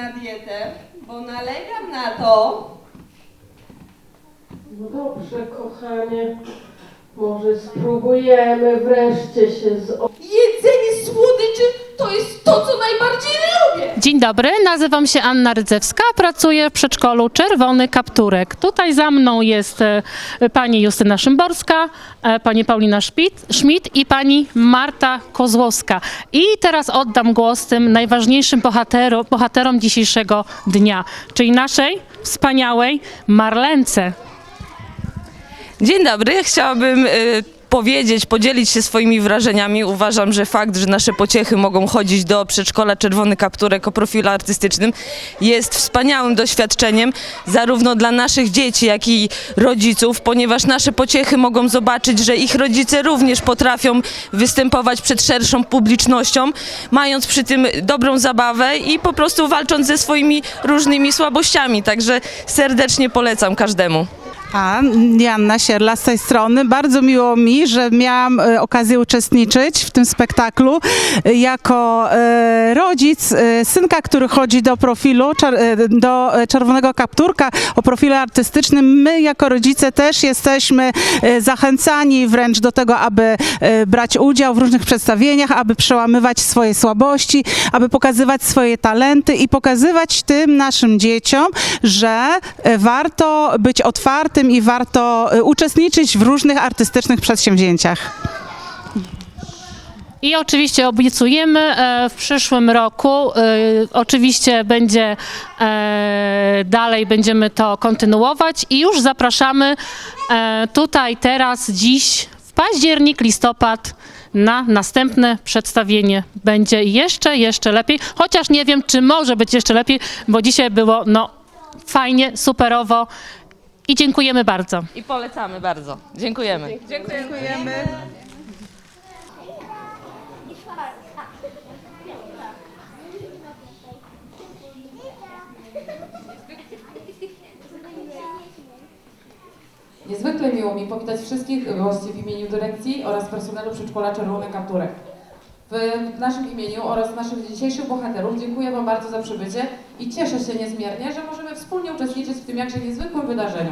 Na dietę, bo nalegam na to. No dobrze, kochanie. Może spróbujemy wreszcie się z... Jedzenie słodyczy to jest to, co najbardziej lubię. Dzień dobry, nazywam się Anna Rydzewska, pracuję w przedszkolu Czerwony Kapturek. Tutaj za mną jest e, pani Justyna Szymborska, e, pani Paulina Szpit, Schmidt i pani Marta Kozłowska. I teraz oddam głos tym najważniejszym bohaterom, bohaterom dzisiejszego dnia, czyli naszej wspaniałej Marlence. Dzień dobry, chciałabym y, powiedzieć, podzielić się swoimi wrażeniami. Uważam, że fakt, że nasze pociechy mogą chodzić do przedszkola Czerwony Kapturek o profilu artystycznym jest wspaniałym doświadczeniem zarówno dla naszych dzieci, jak i rodziców, ponieważ nasze pociechy mogą zobaczyć, że ich rodzice również potrafią występować przed szerszą publicznością, mając przy tym dobrą zabawę i po prostu walcząc ze swoimi różnymi słabościami. Także serdecznie polecam każdemu. A, Janna Sierla z tej strony. Bardzo miło mi, że miałam e, okazję uczestniczyć w tym spektaklu e, jako e, rodzic synka, który chodzi do profilu, do Czerwonego Kapturka o profilu artystycznym. My jako rodzice też jesteśmy zachęcani wręcz do tego, aby brać udział w różnych przedstawieniach, aby przełamywać swoje słabości, aby pokazywać swoje talenty i pokazywać tym naszym dzieciom, że warto być otwartym i warto e, uczestniczyć w różnych artystycznych przedsięwzięciach. I oczywiście obiecujemy e, w przyszłym roku, e, oczywiście będzie e, dalej, będziemy to kontynuować i już zapraszamy tutaj, teraz, dziś, w październik, listopad na następne przedstawienie. Będzie jeszcze, jeszcze lepiej, chociaż nie wiem, czy może być jeszcze lepiej, bo dzisiaj było no fajnie, superowo i dziękujemy bardzo. I polecamy bardzo. Dziękujemy. Dziękujemy. Niezwykle miło mi powitać wszystkich gości w imieniu dyrekcji oraz personelu przedszkola Czerwony Kapturek. W naszym imieniu oraz naszych dzisiejszych bohaterów dziękuję Wam bardzo za przybycie i cieszę się niezmiernie, że możemy wspólnie uczestniczyć w tym jakże niezwykłym wydarzeniu.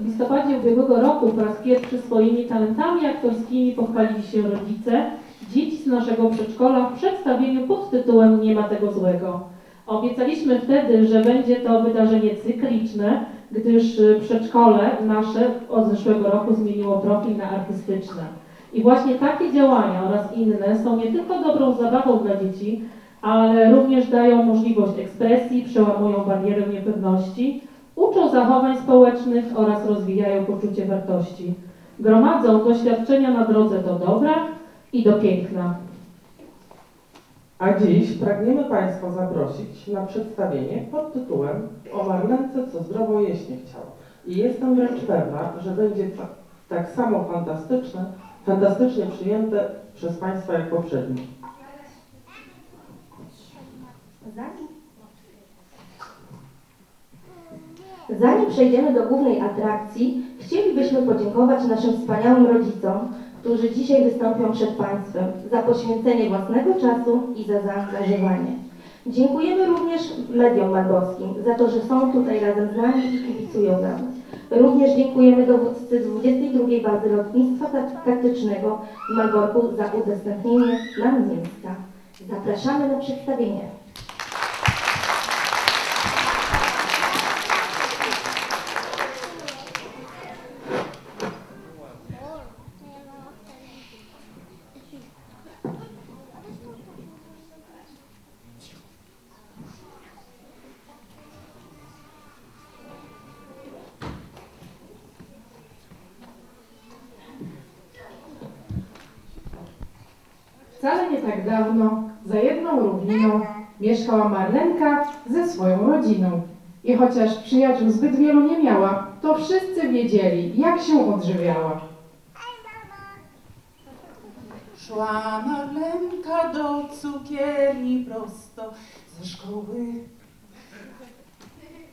W listopadzie ubiegłego roku po raz pierwszy swoimi talentami aktorskimi pochwalili się rodzice dzieci z naszego przedszkola w przedstawieniu pod tytułem Nie ma tego złego. Obiecaliśmy wtedy, że będzie to wydarzenie cykliczne, gdyż przedszkole nasze od zeszłego roku zmieniło profil na artystyczne. I właśnie takie działania oraz inne są nie tylko dobrą zabawą dla dzieci, ale również dają możliwość ekspresji, przełamują barierę niepewności, uczą zachowań społecznych oraz rozwijają poczucie wartości. Gromadzą doświadczenia na drodze do dobra i do piękna. A dziś pragniemy Państwa zaprosić na przedstawienie pod tytułem O Marlence, co zdrowo jeść nie chciała. I jestem wręcz pewna, że będzie ta, tak samo fantastyczne, fantastycznie przyjęte przez Państwa jak poprzednie. Zanim, przejdziemy do głównej atrakcji, chcielibyśmy podziękować naszym wspaniałym rodzicom, którzy dzisiaj wystąpią przed Państwem za poświęcenie własnego czasu i za zaangażowanie. Dziękujemy również mediom malborskim za to, że są tutaj razem z nami i kibicują nam. Również dziękujemy dowódcy 22 Bazy Lotnictwa Tak- Taktycznego w Malborku za udostępnienie nam miejsca. Zapraszamy na przedstawienie. Marlenka ze swoją rodziną. I chociaż przyjaciół zbyt wielu nie miała, to wszyscy wiedzieli, jak się odżywiała. Szła Marlenka do cukierni prosto ze szkoły.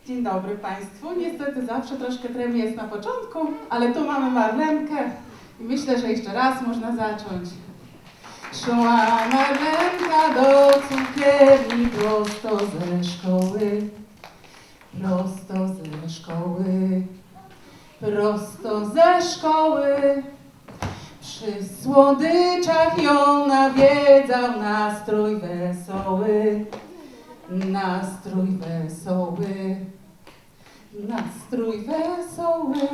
Dzień dobry Państwu. Niestety zawsze troszkę tremy jest na początku, ale tu mamy Marlenkę i myślę, że jeszcze raz można zacząć. Szła Marlenka do cukierni prosto ze szkoły, prosto ze szkoły, prosto ze szkoły. Przy słodyczach ją nawiedzał nastrój wesoły. Nastrój wesoły, nastrój wesoły.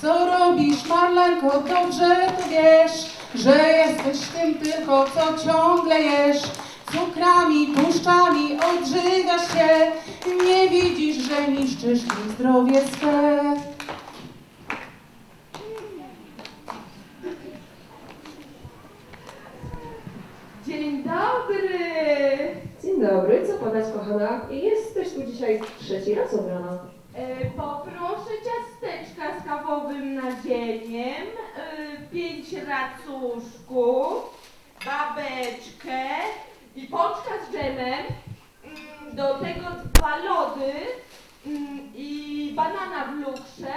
Co robisz, Marlenko, dobrze to wiesz, że jesteś tym tylko, co ciągle jesz. Cukrami, tłuszczami odżywiasz się, nie widzisz, że niszczysz tym zdrowie swe. Dzień dobry! Dzień dobry, co podać kochana? Jesteś tu dzisiaj trzeci raz od rana. E, poproszę ciasteczka z kawowym nadzieniem, e, pięć racuszków, babeczkę i pączka z dżemem, mm, do tego dwa lody mm, i banana w lukrze,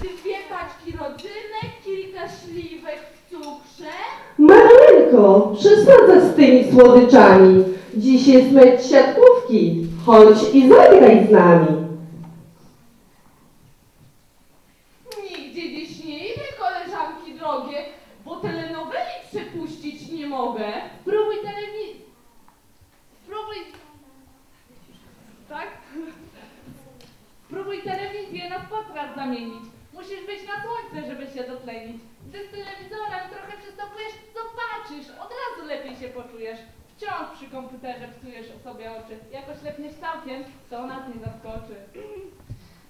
dwie paczki rodzynek, kilka śliwek w cukrze, Marlenko, przesadzaj z tymi słodyczami. Dziś jest mecz siatkówki. Chodź i zagraj z nami. Nigdzie dziś nie idę, koleżanki drogie, bo telenoweli przepuścić nie mogę. Spróbuj telewizji. Spróbuj. Tak? Spróbuj telewizję na podcast zamienić. Musisz być na słońce, Gdy z telewizorem trochę przystępujesz, zobaczysz, od razu lepiej się poczujesz. Wciąż przy komputerze psujesz sobie oczy. Jak oślepniesz całkiem, to nas nie zaskoczy.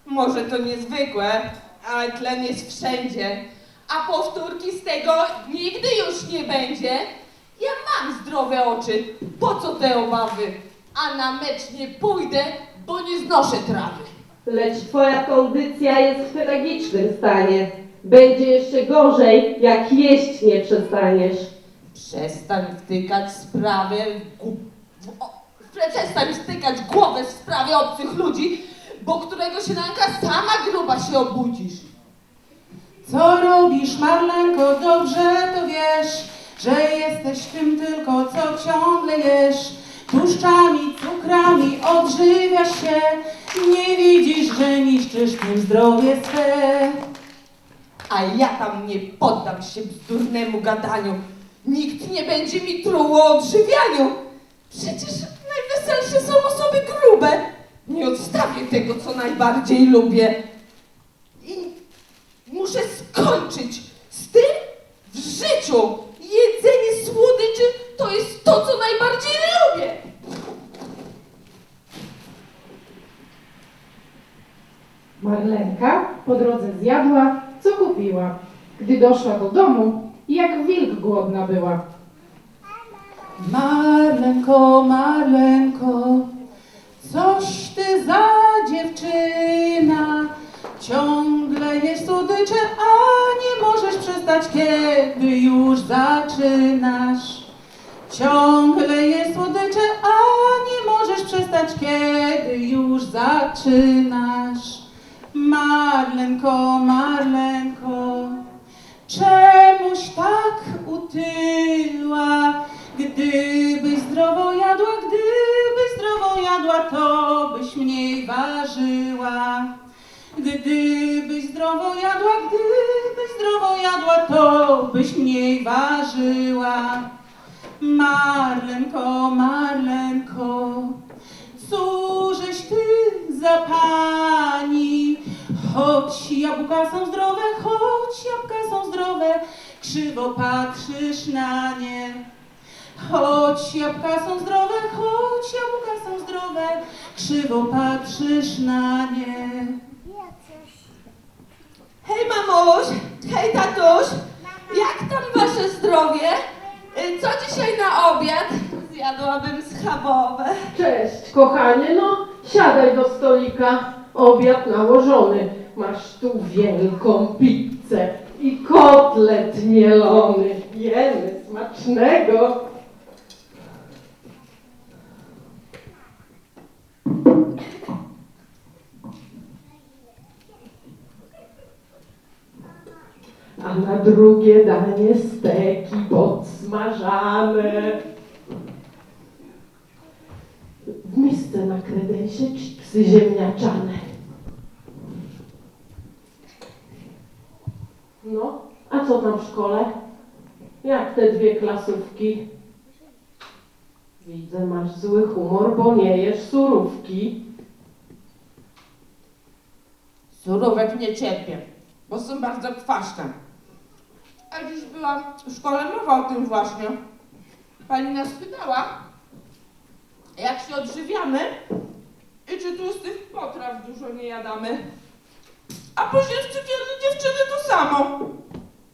Może to niezwykłe, ale tlen jest wszędzie. A powtórki z tego nigdy już nie będzie. Ja mam zdrowe oczy, po co te obawy? A na mecz nie pójdę, bo nie znoszę trawy. Lecz twoja kondycja jest w tragicznym stanie. Będzie jeszcze gorzej, jak jeść nie przestaniesz. Przestań wtykać w gu- w o- Przestań wtykać głowę w sprawie obcych ludzi, bo którego się nanka sama gruba się obudzisz. Co robisz, Marlenko, dobrze to wiesz, że jesteś tym tylko, co ciągle jesz. Tłuszczami, cukrami odżywiasz się, nie widzisz, że niszczysz tym zdrowie swe. A ja tam nie poddam się bzdurnemu gadaniu. Nikt nie będzie mi truł o odżywianiu. Przecież najweselsze są osoby grube. Nie odstawię tego, co najbardziej lubię. I muszę skończyć z tym w życiu. Jedzenie słodyczy to jest to, co najbardziej lubię. Marlenka po drodze zjadła, co kupiła. Gdy doszła do domu, jak wilk głodna była. Marlenko, Marlenko, coś ty za dziewczyna. Ciągle jesz słodycze, a nie możesz przestać, kiedy już zaczynasz. Ciągle jesz słodycze, a nie możesz przestać, kiedy już zaczynasz. Marlenko, Marlenko, czemuś tak utyła? Gdybyś zdrowo jadła, gdybyś zdrowo jadła, to byś mniej ważyła. Gdybyś zdrowo jadła, gdybyś zdrowo jadła, to byś mniej ważyła. Marlenko, Marlenko, cóżeś ty za pani? Choć jabłka są zdrowe, choć jabłka są zdrowe, krzywo patrzysz na nie. Choć jabłka są zdrowe, choć jabłka są zdrowe, krzywo patrzysz na nie. Hej mamuś, hej tatuś, jak tam wasze zdrowie? Y, Co dzisiaj na obiad? Zjadłabym schabowe. Cześć, kochanie, no siadaj do stolika. Obiad nałożony. Masz tu wielką pizzę i kotlet mielony. Jemy, smacznego. A na drugie danie steki podsmażane. W misce na kredensie chipsy ziemniaczane. No, a co tam w szkole? Jak te dwie klasówki? Widzę, masz zły humor, bo nie jesz surówki. Surówek nie cierpię, bo są bardzo kwaśne. A dziś była w szkole mowa o tym właśnie. Pani nas pytała, jak się odżywiamy i czy tłustych potraw dużo nie jadamy. A później cukierni dziewczyny to samo.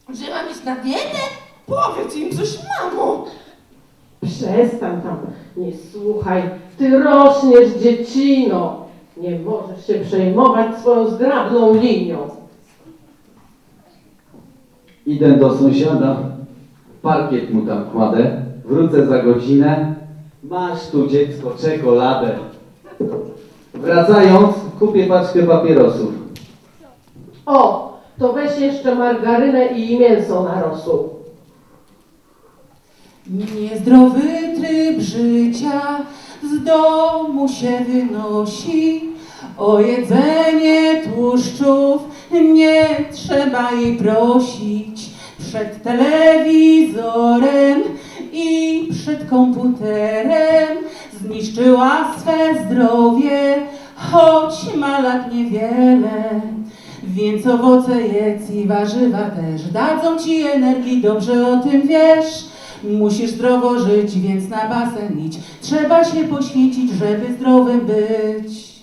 Że mam iść na dietę? Powiedz im coś, mamo. Przestań tam, nie słuchaj. Ty rośniesz, dziecino. Nie możesz się przejmować swoją zgrabną linią. Idę do sąsiada, parkiet mu tam kładę, wrócę za godzinę, masz tu dziecko czekoladę. Wracając, kupię paczkę papierosów. O, to weź jeszcze margarynę i mięso na rosół. Niezdrowy tryb życia z domu się wynosi. O jedzenie tłuszczów nie trzeba jej prosić. Przed telewizorem i przed komputerem zniszczyła swe zdrowie, choć ma lat niewiele. Więc owoce jedz i warzywa też dadzą ci energii, dobrze o tym wiesz. Musisz zdrowo żyć, więc na basen idź. Trzeba się poświęcić, żeby zdrowym być.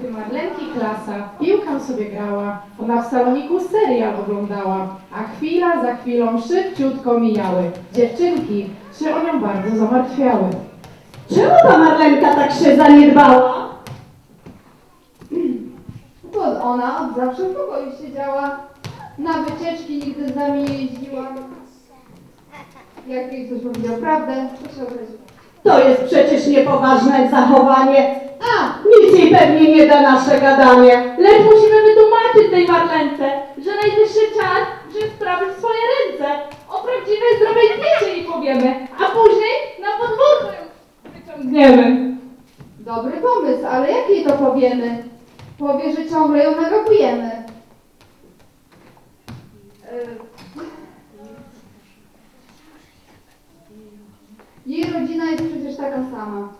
Gdy Marlenki klasa piłkę sobie grała, ona w saloniku serial oglądała, a chwila za chwilą szybciutko mijały. Dziewczynki się o nią bardzo zamartwiały. Czemu ta Marlenka tak się zaniedbała? Bo ona od zawsze w pokoju siedziała. Na wycieczki nigdy z nami nie jeździła. Jak jej ktoś powiedział prawdę, to się obraziła. To jest przecież niepoważne zachowanie. A! Nic jej pewnie nie da nasze gadanie. Lecz musimy wytłumaczyć tej Marlence, że najwyższy czas wziąć sprawy w swoje ręce. O prawdziwej zdrowej diecie jej powiemy, a później na podwórko ją wyciągniemy. Dobry pomysł, ale jak jej to powiemy? Powie, że ciągle ją nagabujemy. E, Jej rodzina jest przecież taka sama.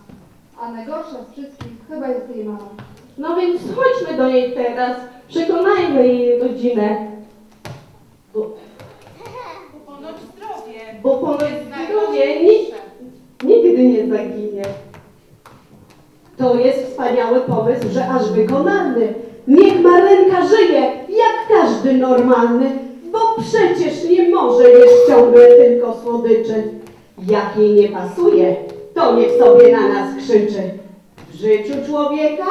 A najgorsza z wszystkich chyba jest jej mama. No więc chodźmy do niej teraz. Przekonajmy jej rodzinę. Bo, Ponoć zdrowie. bo ponoć zdrowie ni- nigdy nie zaginie. To jest wspaniały pomysł, że aż wykonalny. Niech Marlenka żyje jak każdy normalny, bo przecież nie może jeść ciągle tylko słodyczy. Jak jej nie pasuje, to niech sobie na nas krzyczy. W życiu człowieka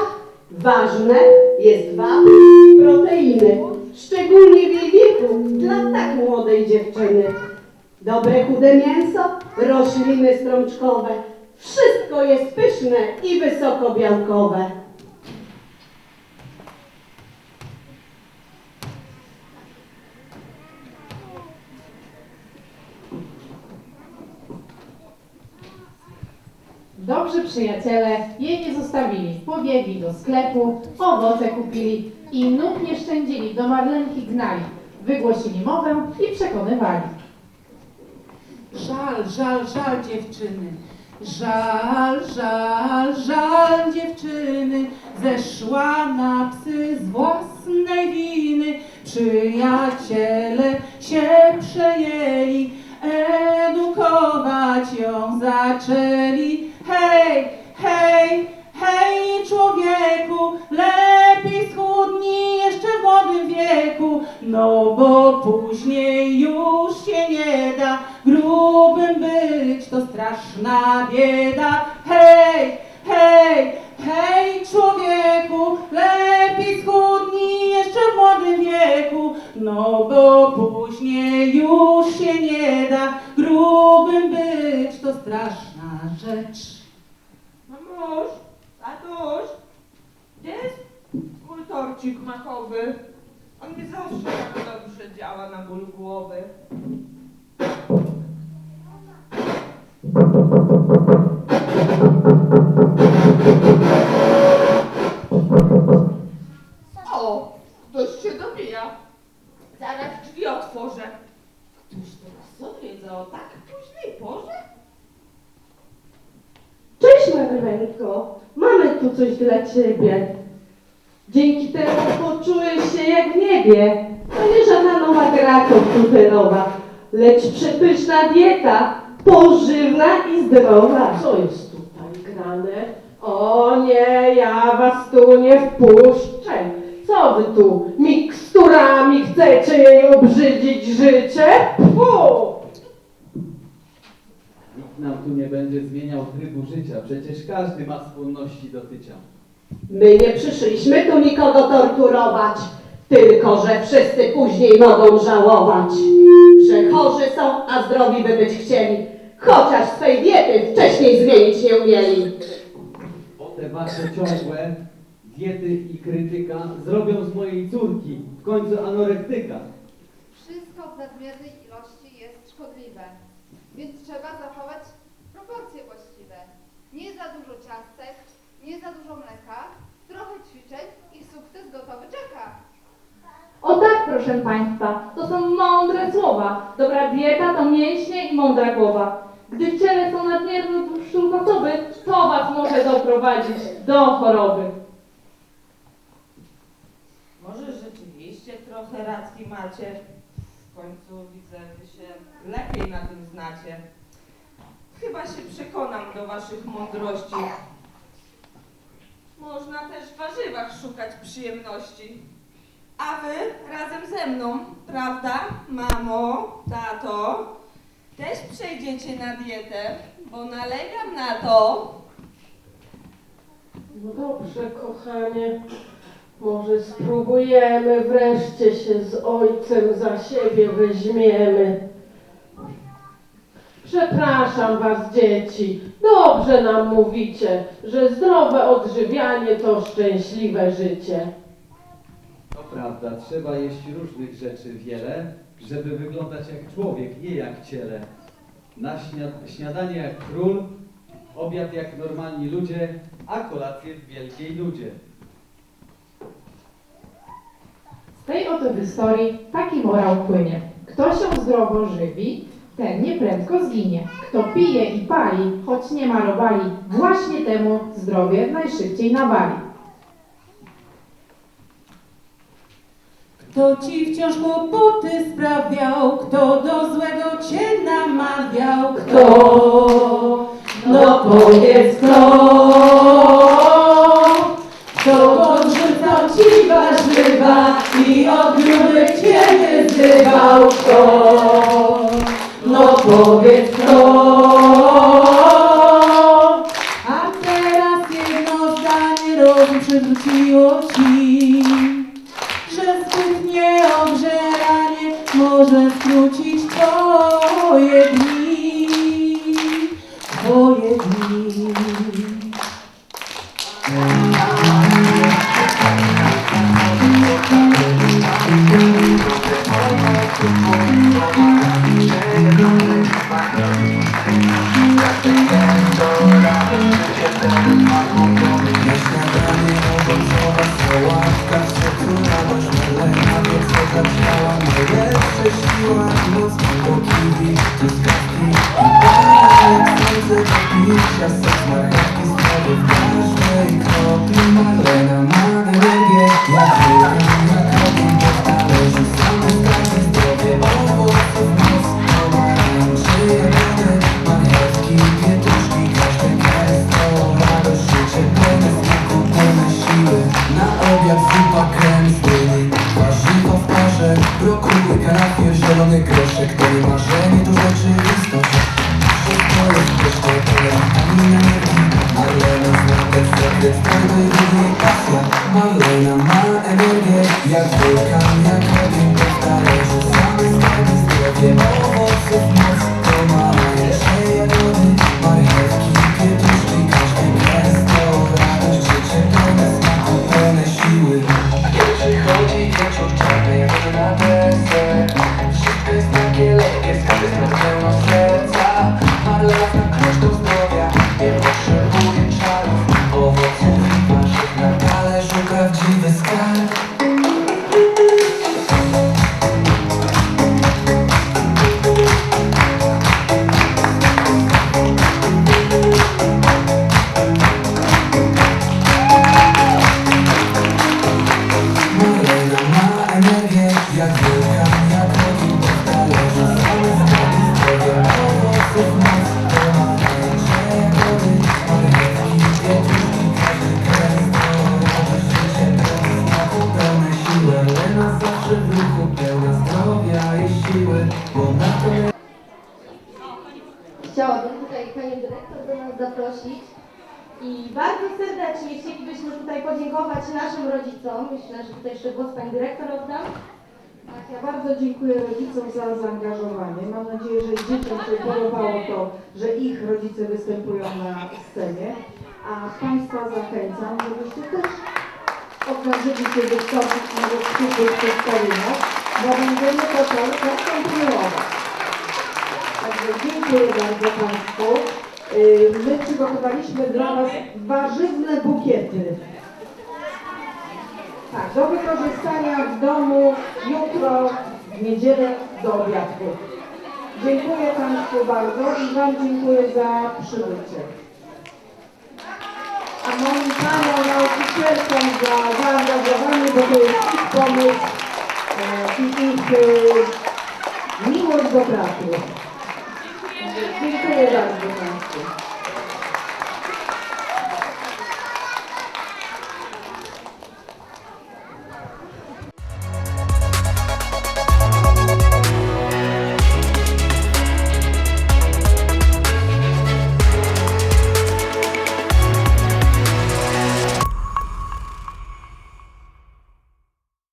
ważne jest i proteiny, szczególnie w jej wieku, dla tak młodej dziewczyny. Dobre chude mięso, rośliny strączkowe, wszystko jest pyszne i wysokobiałkowe. Dobrzy przyjaciele jej nie zostawili. Pobiegli do sklepu, owoce kupili i nóg nie szczędzili, do Marlenki gnali. Wygłosili mowę i przekonywali. Żal, żal, żal dziewczyny. Żal, żal, żal dziewczyny. Zeszła na psy z własnej winy. Przyjaciele się przejęli. Edukować ją zaczęli. Hej, hej, hej człowieku, lepiej schudnij jeszcze w młodym wieku, no bo później już się nie da, grubym być to straszna bieda. Hej, hej, hej człowieku, lepiej schudnij jeszcze w młodym wieku, no bo później już się nie da, grubym być to straszna rzecz. On mi zawsze tak dobrze działa na ból głowy. O, ktoś się dobija. Zaraz drzwi otworzę. Któż teraz odwiedza o tak późnej porze? Cześć Marlenko, mamy tu coś dla Ciebie. Dzięki temu poczujesz się jak w niebie. To nie żadna nowa gra komputerowa, lecz przepyszna dieta, pożywna i zdrowa. Co jest O nie, ja was tu nie wpuszczę. Co wy tu miksturami chcecie jej obrzydzić życie? Fu! Nikt nam tu nie będzie zmieniał trybu życia, przecież każdy ma skłonności do tycia. My nie przyszliśmy tu nikogo torturować, tylko że wszyscy później mogą żałować, że chorzy są, a zdrowi by być chcieli, chociaż swej diety wcześniej zmienić nie umieli. Wasze ciągłe diety i krytyka zrobią z mojej córki w końcu anorektyka. Wszystko w nadmiernej ilości jest szkodliwe, więc trzeba zachować proporcje właściwe. Nie za dużo ciastek, nie za dużo mleka, trochę ćwiczeń i sukces gotowy czeka. O tak, proszę Państwa, to są mądre słowa. Dobra dieta to mięśnie i mądra głowa. Gdy w ciele są nadmierne zasoby, to Was może doprowadzić do choroby. Może rzeczywiście trochę racji macie. W końcu widzę, wy się lepiej na tym znacie. Chyba się przekonam do waszych mądrości. Można też w warzywach szukać przyjemności. A wy razem ze mną, prawda, mamo, tato, też przejdziecie na dietę, bo nalegam na to. No dobrze, kochanie. Może spróbujemy wreszcie się z ojcem za siebie weźmiemy. Przepraszam was, dzieci. Dobrze nam mówicie, że zdrowe odżywianie to szczęśliwe życie. To prawda, trzeba jeść różnych rzeczy wiele, żeby wyglądać jak człowiek, nie jak ciele. Na śnia- śniadanie jak król, obiad jak normalni ludzie, a kolację w wielkiej nudzie. Z tej oto historii taki morał płynie. Kto się zdrowo żywi, ten nieprędko zginie. Kto pije i pali, choć nie ma robali, właśnie temu zdrowie najszybciej nawali. Kto ci wciąż kłopoty sprawiał, kto do złego cię namawiał, kto? No powiedz kto? Kto podrzucał ci warzywa i ogródek cię wyzywał, kto? No powiedz kto? A teraz jedno zdanie rozum przywróciło dyrektor do nas zaprosić. I bardzo serdecznie chcielibyśmy tutaj podziękować naszym rodzicom. Myślę, że tutaj jeszcze głos pani dyrektor oddam. Tak, ja bardzo dziękuję rodzicom za zaangażowanie. Mam nadzieję, że dzieciom się podobało to, że ich rodzice występują na scenie. A Państwa zachęcam, żebyście też odważyli się wystąpić w przyszłych przedstawieniach, bo będziemy to czas kontynuować. Także dziękuję bardzo Państwu. Yy, My przygotowaliśmy dla Was warzywne bukiety. Tak, do wykorzystania w domu jutro, w niedzielę do obiadku. Dziękuję Państwu bardzo i Wam dziękuję za przybycie. A moim Paniom nauczycielkom za zaangażowanie, bo to jest ich pomysł e, i ich e, miłość do pracy. Dziękuję bardzo Państwu.